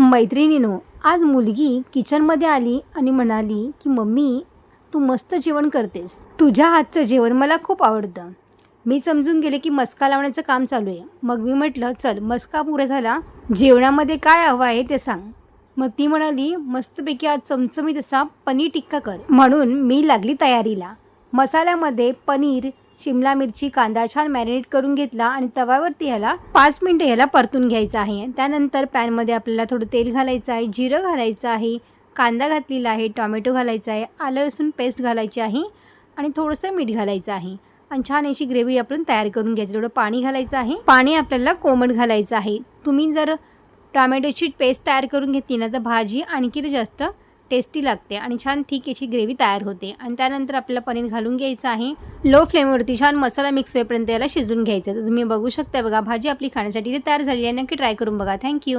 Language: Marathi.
मैत्रिणीनो आज मुलगी किचनमध्ये आली आणि म्हणाली की मम्मी तू मस्त जेवण करतेस. तुझ्या हातचं जेवण मला खूप आवडतं. मी समजून गेले की मस्का लावण्याचं काम चालू आहे. मग मी म्हटलं चल मस्का पुरा झाला. जेवणामध्ये काय हवं आहे ते सांग. मग ती म्हणाली मस्तपैकी आज चमचमीत असा पनीर टिक्का कर. म्हणून मी लागली तयारीला. मसाल्यामध्ये पनीर शिमला मिरची कांदा छान मॅरिनेट करून घेतला आणि तव्यावरती ह्याला पाच मिनटं ह्याला परतून घ्यायचं आहे. त्यानंतर पॅनमध्ये आपल्याला थोडं तेल घालायचं आहे जिरं घालायचं आहे कांदा घातलेला आहे टॉमॅटो घालायचा आहे आलं लसूण पेस्ट घालायची आहे आणि थोडंसं मीठ घालायचं आहे. आणि छान अशी ग्रेव्ही आपण तयार करून घ्यायची. थोडं पाणी घालायचं आहे. पाणी आपल्याला कोमट घालायचं आहे. तुम्ही जर टॉमॅटोची पेस्ट तयार करून घेतली ना तर भाजी आणखी जास्त टेस्टी लागते आणि छान ठीक अशी ग्रेव्ही तयार होते. आणि त्यानंतर आपल्याला पनीर घालून घ्यायचं आहे. लो फ्लेमवरती छान मसाला मिक्स होईपर्यंत याला शिजून घ्यायचं तर तुम्ही बघू शकता बघा भाजी आपली खाण्यासाठी इथे तयार झाली आहे. नक्की ट्राय करून बघा. थँक्यू